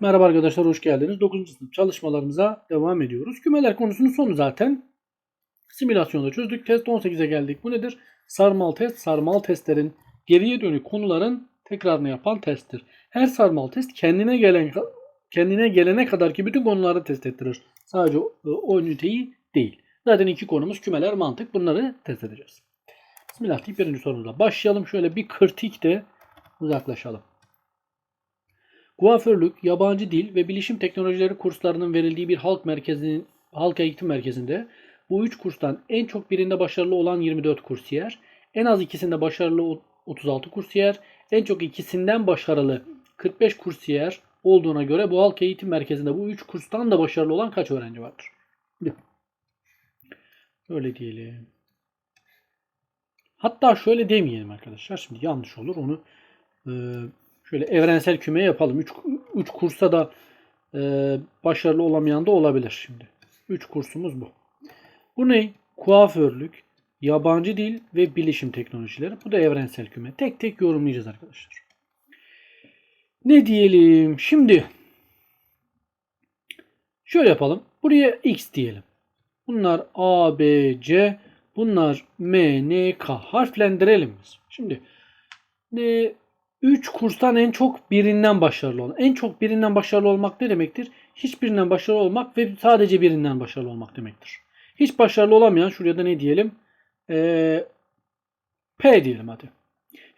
Merhaba arkadaşlar hoş geldiniz. 9. sınıf çalışmalarımıza devam ediyoruz. Kümeler konusunun sonu zaten simülasyonda çözdük. Test 18'e geldik. Bu nedir? Sarmal test. Sarmal testlerin geriye dönük konuların tekrarını yapan testtir. Her sarmal test kendine gelen kendine gelene kadar ki bütün konuları test ettirir. Sadece o, o üniteyi değil. Zaten iki konumuz kümeler, mantık. Bunları test edeceğiz. Bismillah deyip birinci sorumuza başlayalım. Şöyle bir kırtık de uzaklaşalım. Kuaförlük, yabancı dil ve bilişim teknolojileri kurslarının verildiği bir halk merkezinin halk eğitim merkezinde bu üç kurstan en çok birinde başarılı olan 24 kursiyer, en az ikisinde başarılı 36 kursiyer, en çok ikisinden başarılı 45 kursiyer olduğuna göre bu halk eğitim merkezinde bu üç kurstan da başarılı olan kaç öğrenci vardır? Öyle diyelim. Hatta şöyle demeyelim arkadaşlar. Şimdi yanlış olur. Onu e, şöyle evrensel küme yapalım. 3 3 kursa da e, başarılı olamayan da olabilir şimdi. 3 kursumuz bu. Bu ne? Kuaförlük, yabancı dil ve bilişim teknolojileri. Bu da evrensel küme. Tek tek yorumlayacağız arkadaşlar. Ne diyelim? Şimdi şöyle yapalım. Buraya x diyelim. Bunlar A, B, C. Bunlar M, N, K. Harflendirelim biz. Şimdi ne 3 kurstan en çok birinden başarılı olan. En çok birinden başarılı olmak ne demektir? Hiçbirinden başarılı olmak ve sadece birinden başarılı olmak demektir. Hiç başarılı olamayan şuraya da ne diyelim? Ee, P diyelim hadi.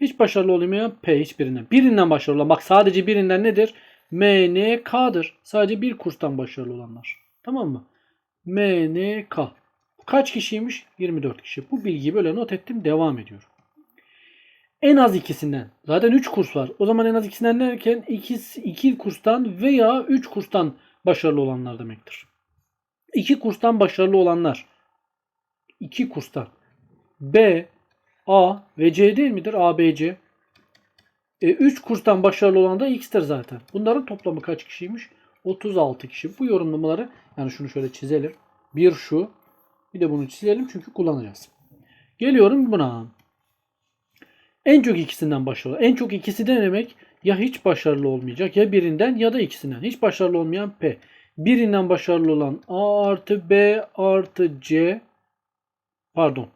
Hiç başarılı olamayan P hiçbirinden. Birinden başarılı olan. Bak sadece birinden nedir? M, N, K'dır. Sadece bir kurstan başarılı olanlar. Tamam mı? M, N, K. Kaç kişiymiş? 24 kişi. Bu bilgiyi böyle not ettim. Devam ediyorum. En az ikisinden. Zaten 3 kurs var. O zaman en az ikisinden derken 2, 2 kurstan veya 3 kurstan başarılı olanlar demektir. 2 kurstan başarılı olanlar. 2 kurstan. B, A ve C değil midir? A, B, C. 3 kurstan başarılı olan da X'tir zaten. Bunların toplamı kaç kişiymiş? 36 kişi. Bu yorumlamaları yani şunu şöyle çizelim. Bir şu. Bir de bunu çizelim çünkü kullanacağız. Geliyorum buna. En çok ikisinden başarılı. En çok ikisi de demek ya hiç başarılı olmayacak ya birinden ya da ikisinden. Hiç başarılı olmayan P. Birinden başarılı olan A artı B artı C pardon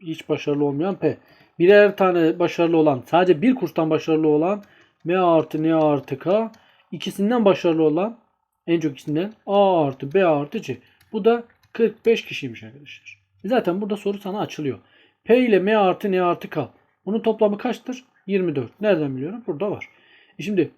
hiç başarılı olmayan P. Birer tane başarılı olan sadece bir kurstan başarılı olan M artı N artı K. İkisinden başarılı olan en çok ikisinden A artı B artı C. Bu da 45 kişiymiş arkadaşlar. Zaten burada soru sana açılıyor. P ile M artı N artı K. Bunun toplamı kaçtır? 24. Nereden biliyorum? Burada var. E şimdi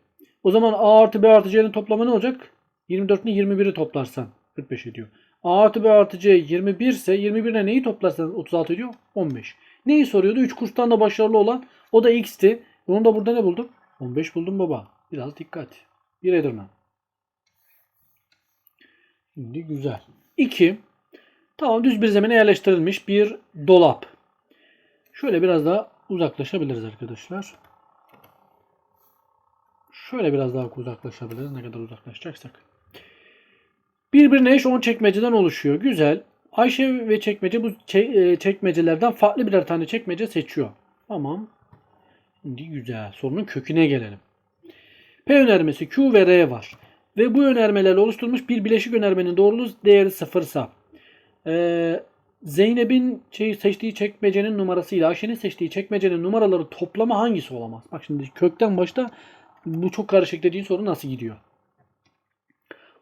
o zaman A artı B artı C'nin toplamı ne olacak? 24 ile 21'i toplarsan 45 ediyor. A artı B artı C 21 ise 21 ile neyi toplarsan 36 ediyor? 15. Neyi soruyordu? 3 kurstan da başarılı olan o da X'ti. Onu da burada ne bulduk? 15 buldum baba. Biraz dikkat. Bir Edirne. Şimdi güzel. 2. Tamam düz bir zemine yerleştirilmiş bir dolap. Şöyle biraz daha uzaklaşabiliriz arkadaşlar. Şöyle biraz daha uzaklaşabiliriz. Ne kadar uzaklaşacaksak. Birbirine eş 10 çekmeceden oluşuyor. Güzel. Ayşe ve çekmece bu çekmecelerden farklı birer tane çekmece seçiyor. Tamam. Şimdi güzel. Sorunun köküne gelelim. P önermesi Q ve R var. Ve bu önermelerle oluşturulmuş bir bileşik önermenin doğruluğu değeri sıfırsa ee, Zeynep'in şey, seçtiği çekmecenin numarası ile Ayşe'nin seçtiği çekmecenin numaraları toplamı hangisi olamaz? Bak şimdi kökten başta bu çok karışık dediğin soru nasıl gidiyor?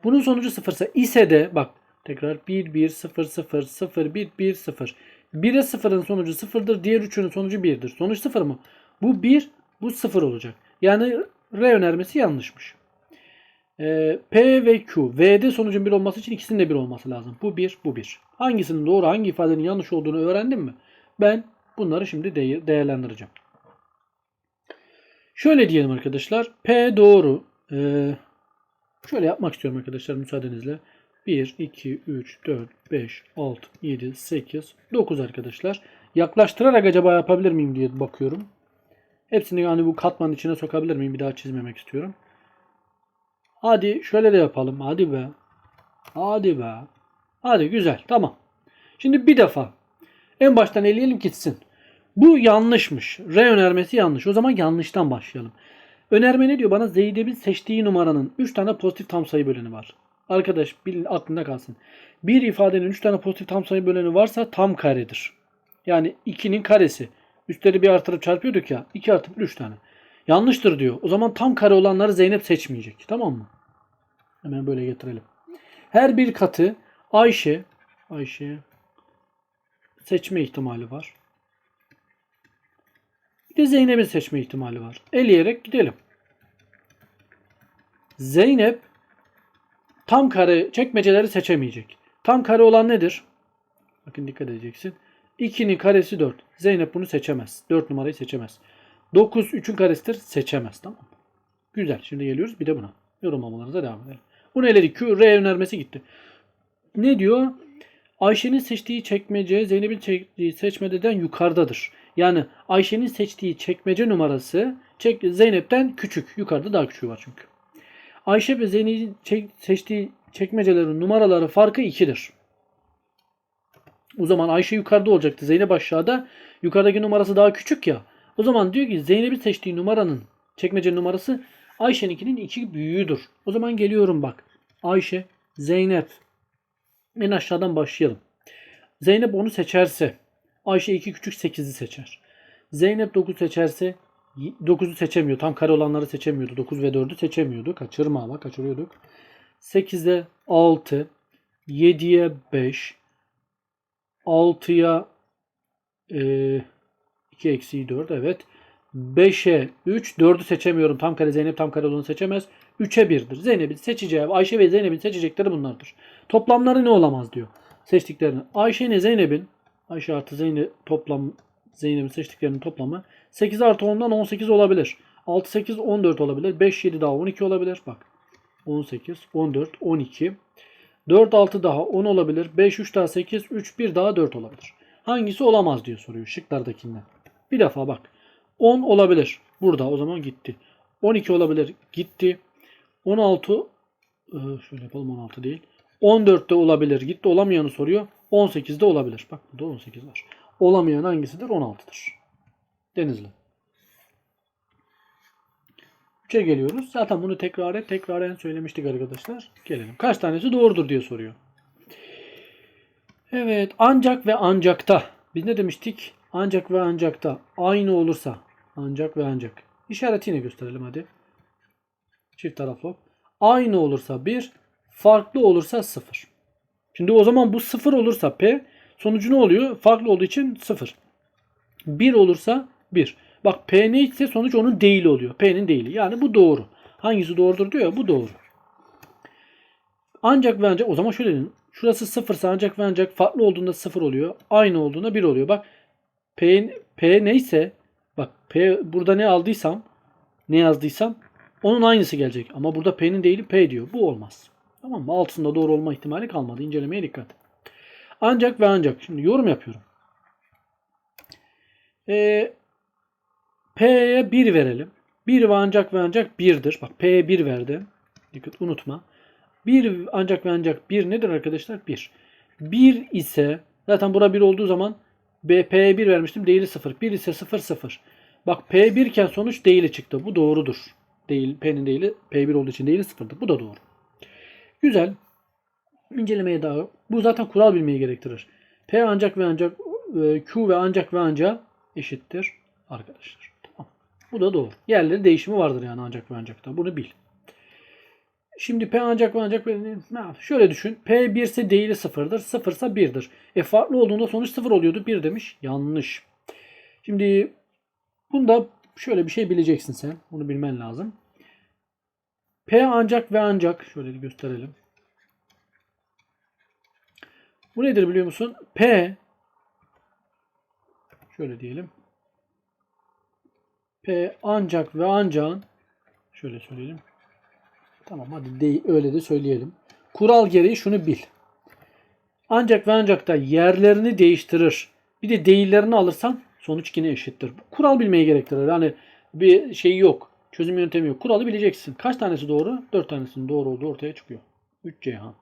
Bunun sonucu sıfırsa ise de bak tekrar 1 1 0 0 0 1 1 0. 1'e 0'ın sonucu 0'dır. Diğer üçünün sonucu 1'dir. Sonuç 0 mı? Bu 1, bu 0 olacak. Yani R önermesi yanlışmış. Ee, P ve Q. V'de sonucun 1 olması için ikisinin de 1 olması lazım. Bu 1, bu 1. Hangisinin doğru, hangi ifadenin yanlış olduğunu öğrendin mi? Ben bunları şimdi de değerlendireceğim. Şöyle diyelim arkadaşlar. P doğru. Ee, şöyle yapmak istiyorum arkadaşlar müsaadenizle. 1, 2, 3, 4, 5, 6, 7, 8, 9 arkadaşlar. Yaklaştırarak acaba yapabilir miyim diye bakıyorum. Hepsini yani bu katmanın içine sokabilir miyim? Bir daha çizmemek istiyorum. Hadi şöyle de yapalım. Hadi be. Hadi be. Hadi güzel. Tamam. Şimdi bir defa en baştan eleyelim gitsin. Bu yanlışmış. R önermesi yanlış. O zaman yanlıştan başlayalım. Önerme ne diyor bana? Zeynep'in seçtiği numaranın 3 tane pozitif tam sayı böleni var. Arkadaş bilin aklında kalsın. Bir ifadenin 3 tane pozitif tam sayı böleni varsa tam karedir. Yani 2'nin karesi. Üstleri bir artırıp çarpıyorduk ya. 2 artıp 3 tane. Yanlıştır diyor. O zaman tam kare olanları Zeynep seçmeyecek. Tamam mı? Hemen böyle getirelim. Her bir katı Ayşe Ayşe seçme ihtimali var. Bir de Zeynep'in seçme ihtimali var. Eleyerek gidelim. Zeynep tam kare çekmeceleri seçemeyecek. Tam kare olan nedir? Bakın dikkat edeceksin. 2'nin karesi 4. Zeynep bunu seçemez. 4 numarayı seçemez. 9 3'ün karesidir. Seçemez. Tamam mı? Güzel. Şimdi geliyoruz bir de buna. Yorumlamalarınıza devam edelim. Bunu eledik. Q, R önermesi gitti. Ne diyor? Ayşe'nin seçtiği çekmece Zeynep'in seçtiği seçmeceden yukarıdadır. Yani Ayşe'nin seçtiği çekmece numarası çek, Zeynep'ten küçük. Yukarıda daha küçüğü var çünkü. Ayşe ve Zeynep'in çek- seçtiği çekmecelerin numaraları farkı 2'dir. O zaman Ayşe yukarıda olacaktı. Zeynep aşağıda. Yukarıdaki numarası daha küçük ya. O zaman diyor ki Zeynep'in seçtiği numaranın çekmece numarası Ayşe'ninkinin 2 büyüğüdür. O zaman geliyorum bak. Ayşe, Zeynep. En aşağıdan başlayalım. Zeynep onu seçerse Ayşe 2 küçük 8'i seçer. Zeynep 9 seçerse 9'u seçemiyor. Tam kare olanları seçemiyordu. 9 ve 4'ü seçemiyordu. Kaçırma ama kaçırıyorduk. 8'e 6, 7'ye 5, 6'ya e, 2 eksi 4 evet. 5'e 3, 4'ü seçemiyorum. Tam kare Zeynep tam kare olanı seçemez. 3'e 1'dir. Zeynep'in seçeceği, Ayşe ve Zeynep'in seçecekleri bunlardır. Toplamları ne olamaz diyor. Seçtiklerini. Ayşe ile Zeynep'in Ayşe artı Zeynep toplam Zeynep'in seçtiklerinin toplamı 8 artı 10'dan 18 olabilir. 6 8 14 olabilir. 5 7 daha 12 olabilir. Bak. 18 14 12 4 6 daha 10 olabilir. 5 3 daha 8 3 1 daha 4 olabilir. Hangisi olamaz diyor soruyor şıklardakinden. Bir defa bak. 10 olabilir. Burada o zaman gitti. 12 olabilir. Gitti. 16 e, şöyle yapalım 16 değil. 14'te olabilir. Gitti olamayanı soruyor. 18'de olabilir. Bak burada 18 var. Olamayan hangisidir? 16'dır. Denizli. 3'e geliyoruz. Zaten bunu tekrar et. Tekraren söylemiştik arkadaşlar. Gelelim. Kaç tanesi doğrudur diye soruyor. Evet. Ancak ve ancakta. Biz ne demiştik? Ancak ve ancakta aynı olursa ancak ve ancak. İşareti yine gösterelim hadi. Çift taraflı. Aynı olursa 1, farklı olursa 0. Şimdi o zaman bu 0 olursa P sonucu ne oluyor? Farklı olduğu için 0. 1 olursa 1. Bak P ne ise sonuç onun değil oluyor. P'nin değili. Yani bu doğru. Hangisi doğrudur diyor ya bu doğru. Ancak ve ancak o zaman şöyle dedim. Şurası 0 ise ancak ve ancak farklı olduğunda 0 oluyor. Aynı olduğunda 1 oluyor. Bak P, P neyse bak P burada ne aldıysam ne yazdıysam onun aynısı gelecek. Ama burada P'nin değili P diyor. Bu olmaz. Tamam mı? Altında doğru olma ihtimali kalmadı. İncelemeye dikkat. Ancak ve ancak. Şimdi yorum yapıyorum. Ee, P'ye 1 verelim. 1 ve ancak ve ancak 1'dir. Bak P'ye 1 verdim. Dikkat unutma. 1 ancak ve ancak 1 nedir arkadaşlar? 1. 1 ise zaten bura 1 olduğu zaman P'ye 1 vermiştim. Değili 0. 1 ise 0 0. Bak P 1 iken sonuç değili çıktı. Bu doğrudur. Değil, P'nin değili P1 olduğu için değili 0'dır. Bu da doğru. Güzel. İncelemeye daha. Bu zaten kural bilmeyi gerektirir. P ancak ve ancak e, Q ve ancak ve ancak eşittir arkadaşlar. Tamam. Bu da doğru. Yerleri değişimi vardır yani ancak ve ancakta. Bunu bil. Şimdi P ancak ve ancak şöyle düşün. P 1 ise değili 0'dır. 0 ise 1'dir. E farklı olduğunda sonuç 0 oluyordu. 1 demiş. Yanlış. Şimdi bunda şöyle bir şey bileceksin sen. Bunu bilmen lazım. P ancak ve ancak şöyle gösterelim. Bu nedir biliyor musun? P şöyle diyelim. P ancak ve ancak şöyle söyleyelim. Tamam hadi de, öyle de söyleyelim. Kural gereği şunu bil. Ancak ve ancak da yerlerini değiştirir. Bir de değillerini alırsan sonuç yine eşittir. Kural bilmeyi gerektirir. Yani bir şey yok. Çözüm yöntemi yok. Kuralı bileceksin. Kaç tanesi doğru? 4 tanesinin doğru olduğu ortaya çıkıyor. 3 Ceyhan.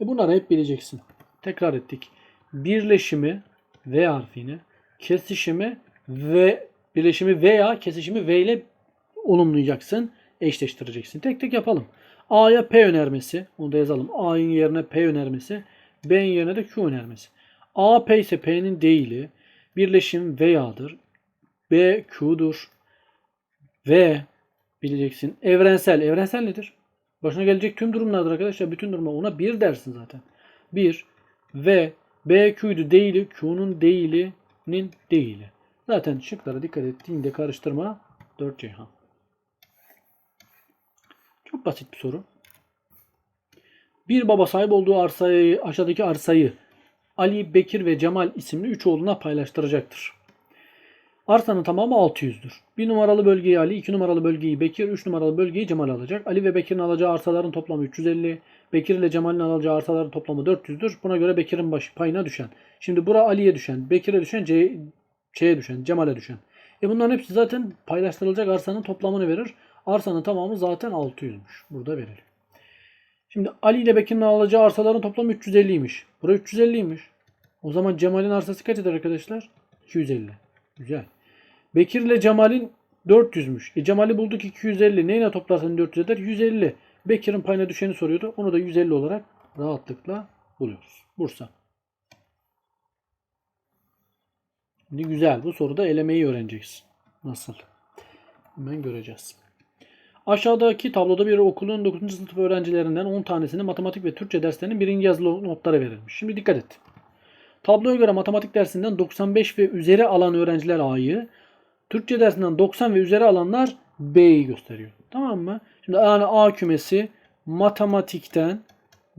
E bunları hep bileceksin. Tekrar ettik. Birleşimi V harfini, kesişimi ve birleşimi veya kesişimi V ile olumlayacaksın. Eşleştireceksin. Tek tek yapalım. A'ya P önermesi. Onu da yazalım. A'nın yerine P önermesi. B'nin yerine de Q önermesi. A P ise P'nin değili. Birleşim veya'dır. B Q'dur. V bileceksin. Evrensel. Evrensel nedir? Başına gelecek tüm durumlardır arkadaşlar. Bütün durumlar. Ona bir dersin zaten. 1 ve B Q'ydu değili. Q'nun değilinin değili. Zaten şıklara dikkat ettiğinde karıştırma 4 Ceyhan. Çok basit bir soru. Bir baba sahip olduğu arsayı, aşağıdaki arsayı Ali, Bekir ve Cemal isimli üç oğluna paylaştıracaktır. Arsanın tamamı 600'dür. Bir numaralı bölgeyi Ali, iki numaralı bölgeyi Bekir, üç numaralı bölgeyi Cemal alacak. Ali ve Bekir'in alacağı arsaların toplamı 350. Bekir ile Cemal'in alacağı arsaların toplamı 400'dür. Buna göre Bekir'in baş, payına düşen. Şimdi bura Ali'ye düşen, Bekir'e düşen, C'ye düşen, Cemal'e düşen. E bunların hepsi zaten paylaştırılacak arsanın toplamını verir. Arsanın tamamı zaten 600'müş. Burada verelim. Şimdi Ali ile Bekir'in alacağı arsaların toplamı 350'ymiş. Bura 350'ymiş. O zaman Cemal'in arsası kaç eder arkadaşlar? 250. Güzel. Bekir ile Cemal'in 400'müş. E Cemal'i bulduk 250. Neyine toplarsan 400 eder? 150. Bekir'in payına düşeni soruyordu. Onu da 150 olarak rahatlıkla buluyoruz. Bursa. Şimdi güzel. Bu soruda elemeyi öğreneceksin. Nasıl? Hemen göreceğiz. Aşağıdaki tabloda bir okulun 9. sınıf öğrencilerinden 10 tanesine matematik ve Türkçe derslerinin birinci yazılı notları verilmiş. Şimdi dikkat et. Tabloya göre matematik dersinden 95 ve üzeri alan öğrenciler A'yı, Türkçe dersinden 90 ve üzeri alanlar B'yi gösteriyor. Tamam mı? Şimdi yani A kümesi matematikten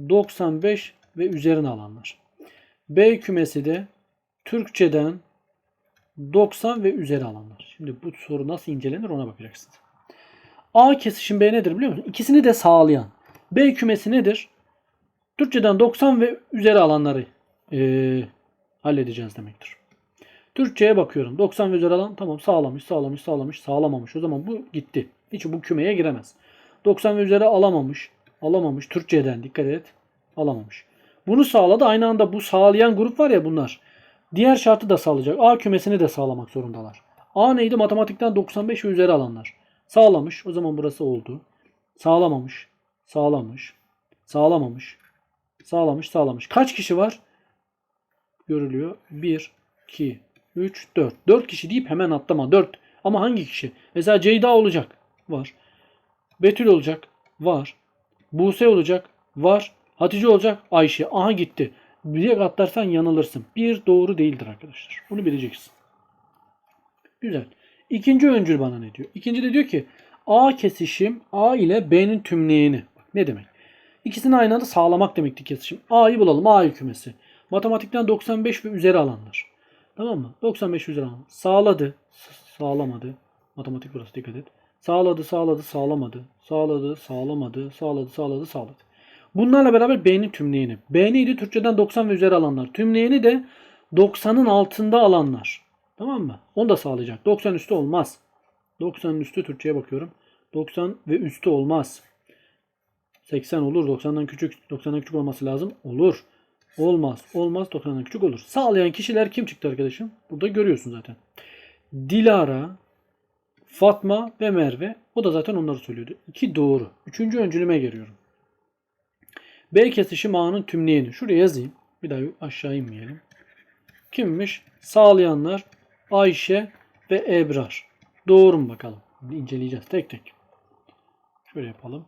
95 ve üzerine alanlar. B kümesi de Türkçeden 90 ve üzeri alanlar. Şimdi bu soru nasıl incelenir ona bakacaksınız. A kesişim B nedir biliyor musun? İkisini de sağlayan. B kümesi nedir? Türkçeden 90 ve üzeri alanları eee, halledeceğiz demektir. Türkçe'ye bakıyorum. 90 ve üzeri alan tamam sağlamış, sağlamış, sağlamış, sağlamamış. O zaman bu gitti. Hiç bu kümeye giremez. 90 ve üzeri alamamış, alamamış. Türkçeden dikkat et. Alamamış. Bunu sağladı. Aynı anda bu sağlayan grup var ya bunlar. Diğer şartı da sağlayacak. A kümesini de sağlamak zorundalar. A neydi? Matematikten 95 ve üzeri alanlar. Sağlamış. O zaman burası oldu. Sağlamamış. Sağlamış. Sağlamamış. Sağlamış. Sağlamış. Kaç kişi var? Görülüyor. 1, 2, 3, 4. 4 kişi deyip hemen atlama. 4. Ama hangi kişi? Mesela Ceyda olacak. Var. Betül olacak. Var. Buse olacak. Var. Hatice olacak. Ayşe. Aha gitti. Bir atlarsan yanılırsın. Bir doğru değildir arkadaşlar. Bunu bileceksin. Güzel. İkinci öncül bana ne diyor? İkinci de diyor ki A kesişim A ile B'nin tümleyeni. Bak ne demek? İkisini aynı anda sağlamak demekti kesişim. A'yı bulalım. A kümesi. Matematikten 95 ve üzeri alanlar. Tamam mı? 95 üzeri alan. Sağladı. Sağlamadı. Matematik burası dikkat et. Sağladı, sağladı, sağlamadı. Sağladı, sağlamadı, sağladı, sağladı, sağladı. Bunlarla beraber B'nin tümleyeni. B neydi? Türkçeden 90 ve üzeri alanlar. Tümleyeni de 90'ın altında alanlar. Tamam mı? Onu da sağlayacak. 90 üstü olmaz. 90'ın üstü Türkçe'ye bakıyorum. 90 ve üstü olmaz. 80 olur. 90'dan küçük. 90'dan küçük olması lazım. Olur. Olmaz. Olmaz. 90'dan küçük olur. Sağlayan kişiler kim çıktı arkadaşım? Burada görüyorsun zaten. Dilara, Fatma ve Merve. O da zaten onları söylüyordu. İki doğru. Üçüncü öncülüme geliyorum. B kesişim A'nın tümleyeni. Şuraya yazayım. Bir daha aşağı inmeyelim. Kimmiş? Sağlayanlar Ayşe ve Ebrar. Doğru mu bakalım? Şimdi inceleyeceğiz tek tek. Şöyle yapalım.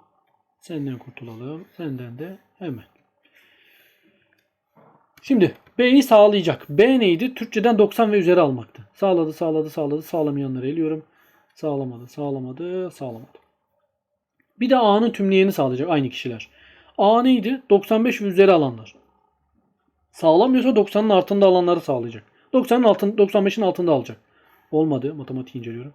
Senden kurtulalım. Senden de hemen. Şimdi B'yi sağlayacak. B neydi? Türkçeden 90 ve üzeri almaktı. Sağladı, sağladı, sağladı. Sağlamayanları eliyorum. Sağlamadı, sağlamadı, sağlamadı. Bir de A'nın tümleyeni sağlayacak aynı kişiler. A neydi? 95 ve üzeri alanlar. Sağlamıyorsa 90'ın altında alanları sağlayacak. 90'ın altın 95'in altında alacak. Olmadı. Matematik inceliyorum.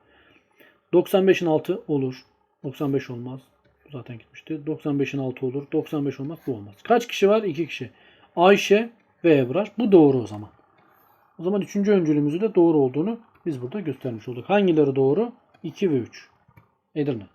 95'in altı olur. 95 olmaz. Bu zaten gitmişti. 95'in altı olur. 95 olmaz. Bu olmaz. Kaç kişi var? 2 kişi. Ayşe ve Ebrar. Bu doğru o zaman. O zaman üçüncü öncülümüzü de doğru olduğunu biz burada göstermiş olduk. Hangileri doğru? 2 ve 3. Edirne.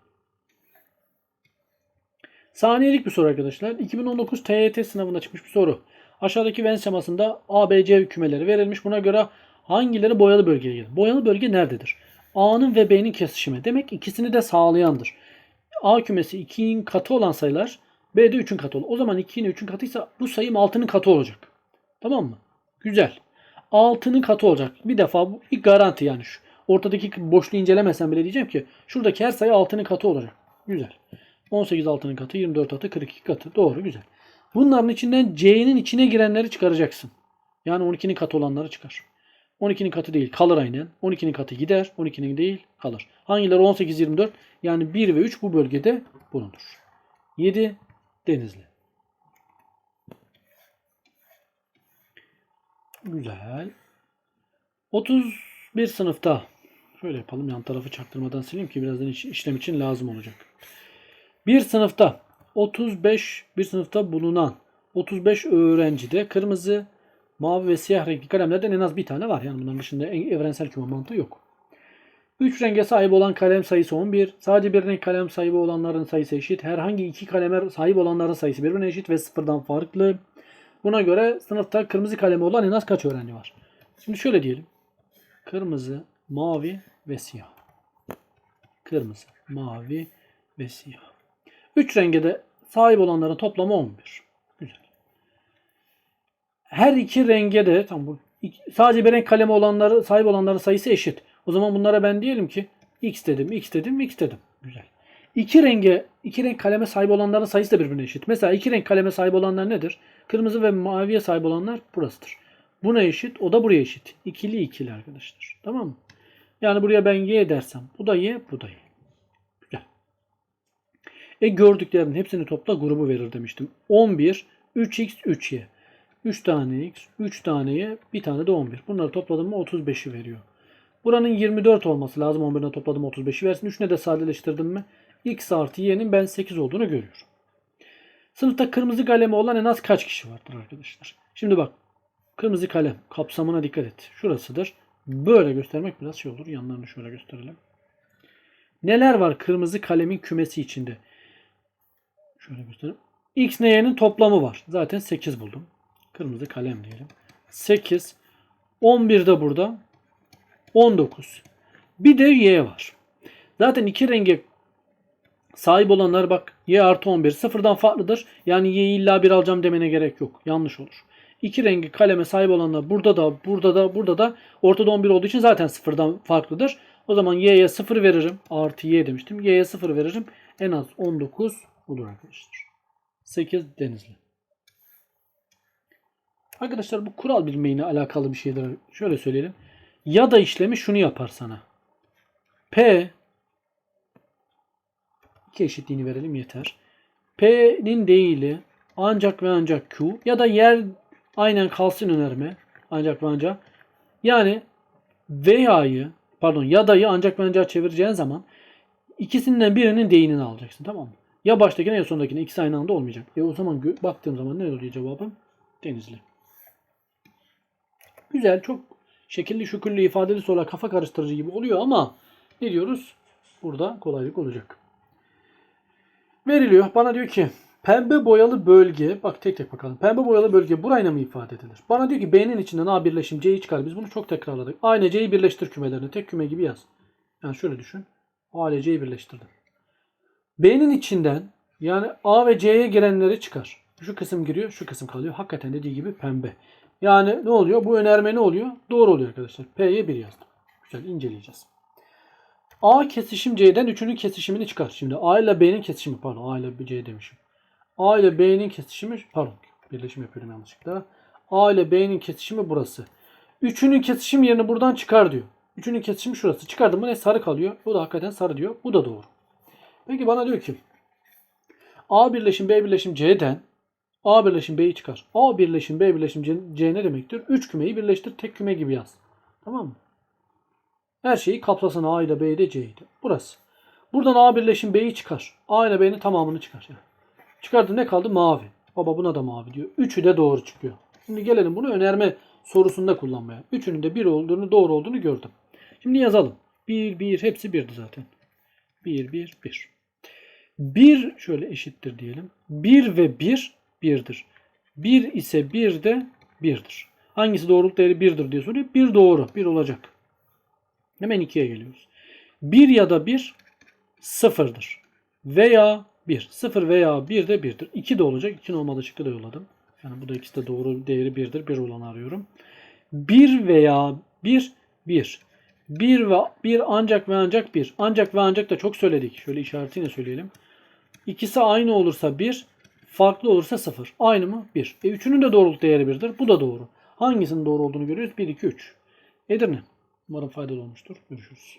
Saniyelik bir soru arkadaşlar. 2019 TYT sınavında çıkmış bir soru. Aşağıdaki Venn şemasında A, B, C kümeleri verilmiş. Buna göre hangileri boyalı bölgeye gelir? Boyalı bölge nerededir? A'nın ve B'nin kesişimi. Demek ikisini de sağlayandır. A kümesi 2'nin katı olan sayılar B de 3'ün katı olur. O zaman 2'nin 3'ün katıysa bu sayım 6'nın katı olacak. Tamam mı? Güzel. 6'nın katı olacak. Bir defa bu bir garanti yani. Şu ortadaki boşluğu incelemesem bile diyeceğim ki şuradaki her sayı 6'nın katı olacak. Güzel. 18 6'nın katı, 24 katı, 42 katı. Doğru güzel. Bunların içinden C'nin içine girenleri çıkaracaksın. Yani 12'nin katı olanları çıkar. 12'nin katı değil kalır aynen. 12'nin katı gider. 12'nin değil kalır. Hangileri 18 24? Yani 1 ve 3 bu bölgede bulunur. 7 Denizli. Güzel. 31 sınıfta şöyle yapalım yan tarafı çaktırmadan sileyim ki birazdan iş- işlem için lazım olacak. Bir sınıfta 35 bir sınıfta bulunan 35 öğrencide kırmızı, mavi ve siyah renkli kalemlerden en az bir tane var. Yani bunların dışında en- evrensel küme mantığı yok. 3 renge sahip olan kalem sayısı 11. Sadece bir renk kalem sahibi olanların sayısı eşit. Herhangi iki kaleme sahip olanların sayısı birbirine eşit ve sıfırdan farklı. Buna göre sınıfta kırmızı kalemi olan en az kaç öğrenci var? Şimdi şöyle diyelim. Kırmızı, mavi ve siyah. Kırmızı, mavi ve siyah. 3 renge de sahip olanların toplamı 11. Güzel. Her iki renge de tam bu sadece bir renk kalemi olanları sahip olanların sayısı eşit. O zaman bunlara ben diyelim ki x dedim, x dedim, x dedim. Güzel. İki renge, iki renk kaleme sahip olanların sayısı da birbirine eşit. Mesela iki renk kaleme sahip olanlar nedir? Kırmızı ve maviye sahip olanlar burasıdır. Buna eşit, o da buraya eşit. İkili ikili arkadaşlar. Tamam mı? Yani buraya ben y dersem, bu da y, bu da y. E gördüklerimin hepsini topla grubu verir demiştim. 11, 3x, 3y. 3 tane x, 3 tane y, bir tane de 11. Bunları topladım mı 35'i veriyor. Buranın 24 olması lazım. 11'den topladım 35'i versin. 3'üne de sadeleştirdim mi x artı y'nin ben 8 olduğunu görüyorum. Sınıfta kırmızı kalemi olan en az kaç kişi vardır arkadaşlar? Şimdi bak. Kırmızı kalem kapsamına dikkat et. Şurasıdır. Böyle göstermek biraz şey olur. Yanlarını şöyle gösterelim. Neler var kırmızı kalemin kümesi içinde? Şöyle göstereyim. X ile y'nin toplamı var. Zaten 8 buldum. Kırmızı kalem diyelim. 8. 11 de burada. 19. Bir de y var. Zaten iki renge sahip olanlar bak y artı 11 sıfırdan farklıdır. Yani y'yi illa bir alacağım demene gerek yok. Yanlış olur. İki rengi kaleme sahip olanlar burada da burada da burada da ortada 11 olduğu için zaten sıfırdan farklıdır. O zaman y'ye 0 veririm. Artı y demiştim. y'ye 0 veririm. En az 19 olur arkadaşlar. 8 denizli. Arkadaşlar bu kural bilmeyle alakalı bir şeydir. Şöyle söyleyelim. Ya da işlemi şunu yapar sana. P iki eşitliğini verelim yeter. P'nin değili ancak ve ancak Q ya da yer aynen kalsın önerme. Ancak ve ancak. Yani veya'yı pardon ya da'yı ancak ve ancak çevireceğin zaman ikisinden birinin değinini alacaksın tamam mı? Ya baştakine ya sondakine ikisi aynı anda olmayacak. E o zaman baktığım zaman ne oluyor cevabım? Denizli. Güzel çok şekilli şükürlü ifadeli sorular kafa karıştırıcı gibi oluyor ama ne diyoruz? Burada kolaylık olacak. Veriliyor. Bana diyor ki pembe boyalı bölge bak tek tek bakalım. Pembe boyalı bölge burayla mı ifade edilir? Bana diyor ki B'nin içinden A birleşim C'yi çıkar. Biz bunu çok tekrarladık. A ile C'yi birleştir kümelerini. Tek küme gibi yaz. Yani şöyle düşün. A ile C'yi birleştirdim. B'nin içinden yani A ve C'ye girenleri çıkar. Şu kısım giriyor, şu kısım kalıyor. Hakikaten dediği gibi pembe. Yani ne oluyor? Bu önerme ne oluyor? Doğru oluyor arkadaşlar. P'ye 1 yazdım. Güzel inceleyeceğiz. A kesişim C'den 3'ünün kesişimini çıkar. Şimdi A ile B'nin kesişimi pardon A ile C demişim. A ile B'nin kesişimi pardon birleşim yapıyorum yanlışlıkla. A ile B'nin kesişimi burası. Üçünün kesişim yerini buradan çıkar diyor. Üçünün kesişimi şurası. Çıkardım mı ne sarı kalıyor. Bu da hakikaten sarı diyor. Bu da doğru. Peki bana diyor ki A birleşim B birleşim C'den A birleşim B'yi çıkar. A birleşim B birleşim C, C ne demektir? 3 kümeyi birleştir tek küme gibi yaz. Tamam mı? Her şeyi kapsasın A ile B'yi de C'yi de. Burası. Buradan A birleşim B'yi çıkar. A ile B'nin tamamını çıkar. Yani. Çıkardı ne kaldı? Mavi. Baba buna da mavi diyor. Üçü de doğru çıkıyor. Şimdi gelelim bunu önerme sorusunda kullanmaya. Üçünün de bir olduğunu doğru olduğunu gördüm. Şimdi yazalım. 1, 1 hepsi birdi zaten. 1, 1, 1. 1 şöyle eşittir diyelim. 1 ve 1 1'dir. 1 ise 1 de 1'dir. Hangisi doğruluk değeri 1'dir diye soruyor. 1 doğru. 1 olacak. Hemen 2'ye geliyoruz. 1 ya da 1 sıfırdır. Veya 1. 0 veya 1 de 1'dir. 2 de olacak. 2'nin olmadığı şıkkı da yolladım. Yani bu da ikisi de doğru değeri 1'dir. 1 olanı arıyorum. 1 veya 1 1. 1 ve 1 ancak ve ancak 1. Ancak ve ancak da çok söyledik. Şöyle işaretiyle söyleyelim. İkisi aynı olursa 1, farklı olursa 0. Aynı mı? 1. E üçünün de doğruluk değeri 1'dir. Bu da doğru. Hangisinin doğru olduğunu görüyoruz? 1, 2, 3. Edirne. Umarım faydalı olmuştur. Görüşürüz.